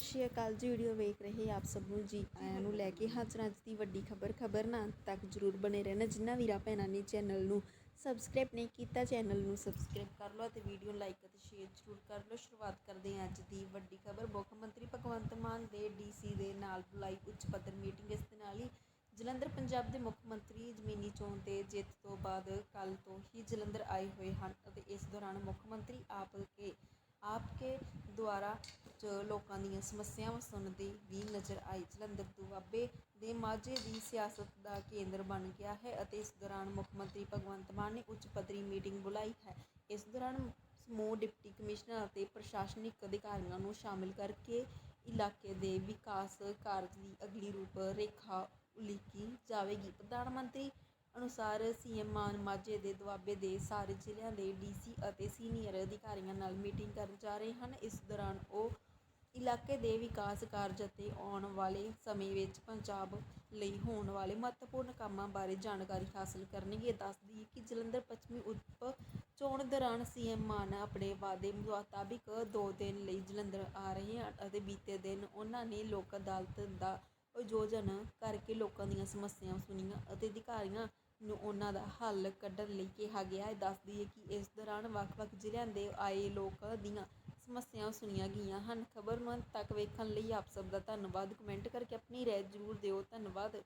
ਸਤਿ ਸ਼੍ਰੀ ਅਕਾਲ ਜੀ, ਵੀਡੀਓ ਵੇਖ ਰਹੇ ਆਪ ਸਭ ਨੂੰ ਜੀ। ਆਇਆਂ ਨੂੰ ਲੈ ਕੇ ਹਾਜ਼ਰ ਅੱਜ ਦੀ ਵੱਡੀ ਖਬਰ ਖਬਰ ਨਾ ਤੱਕ ਜਰੂਰ ਬਣੇ ਰਹਿਣਾ ਜਿਨ੍ਹਾਂ ਵੀਰਾਂ ਭੈਣਾਂ ਨੇ ਚੈਨਲ ਨੂੰ ਸਬਸਕ੍ਰਾਈਬ ਨਹੀਂ ਕੀਤਾ, ਚੈਨਲ ਨੂੰ ਸਬਸਕ੍ਰਾਈਬ ਕਰ ਲਓ ਅਤੇ ਵੀਡੀਓ ਲਾਈਕ ਅਤੇ ਸ਼ੇਅਰ ਜਰੂਰ ਕਰ ਲਓ। ਸ਼ੁਰੂਆਤ ਕਰਦੇ ਹਾਂ ਅੱਜ ਦੀ ਵੱਡੀ ਖਬਰ। ਮੁੱਖ ਮੰਤਰੀ ਭਗਵੰਤ ਮਾਨ ਦੇ ਡੀਸੀ ਦੇ ਨਾਲ ਬੁਲਾਈ ਉੱਚ ਪੱਧਰ ਮੀਟਿੰਗ। ਇਸ ਦੇ ਨਾਲ ਹੀ ਜਲੰਧਰ, ਪੰਜਾਬ ਦੇ ਮੁੱਖ ਮੰਤਰੀ ਜ਼ਮੀਨੀ ਚੋਣ ਤੇ ਜਿੱਤ ਤੋਂ ਬਾਅਦ ਕੱਲ ਤੋਂ ਹੀ ਜਲੰਧਰ ਆਏ ਹੋਏ ਹਨ ਅਤੇ ਇਸ ਦੌਰਾਨ ਮੁੱਖ ਮੰਤਰੀ ਆਪ ਕੇ ਆਪ ਕੇ ਦੁਆਰਾ ਚ ਲੋਕਾਂ ਦੀਆਂ ਸਮੱਸਿਆਵਾਂ ਸੁਣਦੇ ਵੀ ਨਜ਼ਰ ਆਏ ਜਲੰਧਰ ਦੁਆਬੇ ਦੇ ਮਾਝੇ ਦੀ ਸਿਆਸਤ ਦਾ ਕੇਂਦਰ ਬਣ ਗਿਆ ਹੈ ਅਤੇ ਇਸ ਦੌਰਾਨ ਮੁੱਖ ਮੰਤਰੀ ਭਗਵੰਤ ਮਾਨ ਨੇ ਉੱਚ ਪੱਧਰੀ ਮੀਟਿੰਗ ਬੁਲਾਈ ਹੈ। ਇਸ ਦੌਰਾਨ ਸਮੂਹ ਡਿਪਟੀ ਕਮਿਸ਼ਨਰ ਅਤੇ ਪ੍ਰਸ਼ਾਸਨਿਕ ਅਧਿਕਾਰੀਆਂ ਨੂੰ ਸ਼ਾਮਿਲ ਕਰਕੇ ਇਲਾਕੇ ਦੇ ਵਿਕਾਸ ਕਾਰਜ ਦੀ ਅਗਲੀ ਰੂਪ ਰੇਖਾ ਉਲੀਕੀ ਜਾਵੇਗੀ। ਪ੍ਰਧਾਨ ਮੰਤਰੀ ਅਨੁਸਾਰ ਸੀਐਮ ਮਾਨ ਮਾਝੇ ਦੇ ਦੁਆਬੇ ਦੇ ਸਾਰੇ ਜ਼ਿਲ੍ਹਿਆਂ ਦੇ ਡੀਸੀ ਅਤੇ ਸੀਨੀਅਰ ਅਧਿਕਾਰੀਆਂ ਨਾਲ ਮੀਟਿੰਗ ਕਰਨ ਜਾ ਰਹੇ ਹਨ। ਇਸ ਦੌਰਾਨ ਉਹ ਇਲਾਕੇ ਦੇ ਵਿਕਾਸ ਕਾਰਜ ਅਤੇ ਆਉਣ ਵਾਲੇ ਸਮੇਂ ਵਿੱਚ ਪੰਜਾਬ ਲਈ ਹੋਣ ਵਾਲੇ ਮਹੱਤਵਪੂਰਨ ਕੰਮਾਂ ਬਾਰੇ ਜਾਣਕਾਰੀ ਹਾਸਲ ਕਰਨਗੇ। ਦੱਸ ਦਈਏ ਕਿ ਜਲੰਧਰ ਪੱਛਮੀ ਉਪ ਚੋਣ ਦੌਰਾਨ ਸੀਐਮ ਮਾਨ ਆਪਣੇ ਵਾਅਦੇ ਮੁਤਾਬਿਕ ਦੋ ਦਿਨ ਲਈ ਜਲੰਧਰ ਆ ਰਹੇ ਹਨ ਅਤੇ ਬੀਤੇ ਦਿਨ ਉਹਨਾਂ ਨੇ ਲੋਕ ਅਦਾਲਤ ਦਾ ਆਯੋਜਨ ਕਰਕੇ ਲੋਕਾਂ ਦੀਆਂ ਸਮੱਸਿਆਵਾਂ ਸੁਣੀਆਂ ਅਤੇ ਅਧਿਕਾਰੀਆਂ ਨੂੰ ਉਹਨਾਂ ਦਾ ਹੱਲ ਕੱਢਣ ਲਈ ਕਿਹਾ ਗਿਆ। ਹੈ ਦੱਸ ਦਈਏ ਕਿ ਇਸ ਦੌਰਾਨ ਵੱਖ-ਵੱਖ ਜ਼ਿਲ੍ਹਿਆਂ ਦੇ ਆਏ ਲੋਕਾਂ ਦੀਆਂ ਸਮੱਸਿਆਵਾਂ ਸੁਣੀਆਂ ਗਈਆਂ ਹਨ। ਖਬਰ ਤੱਕ ਵੇਖਣ ਲਈ ਆਪ ਸਭ ਦਾ ਧੰਨਵਾਦ। ਕਮੈਂਟ ਕਰਕੇ ਆਪਣੀ ਰਾਏ ਜ਼ਰੂਰ ਦਿਓ। ਧੰਨਵਾਦ।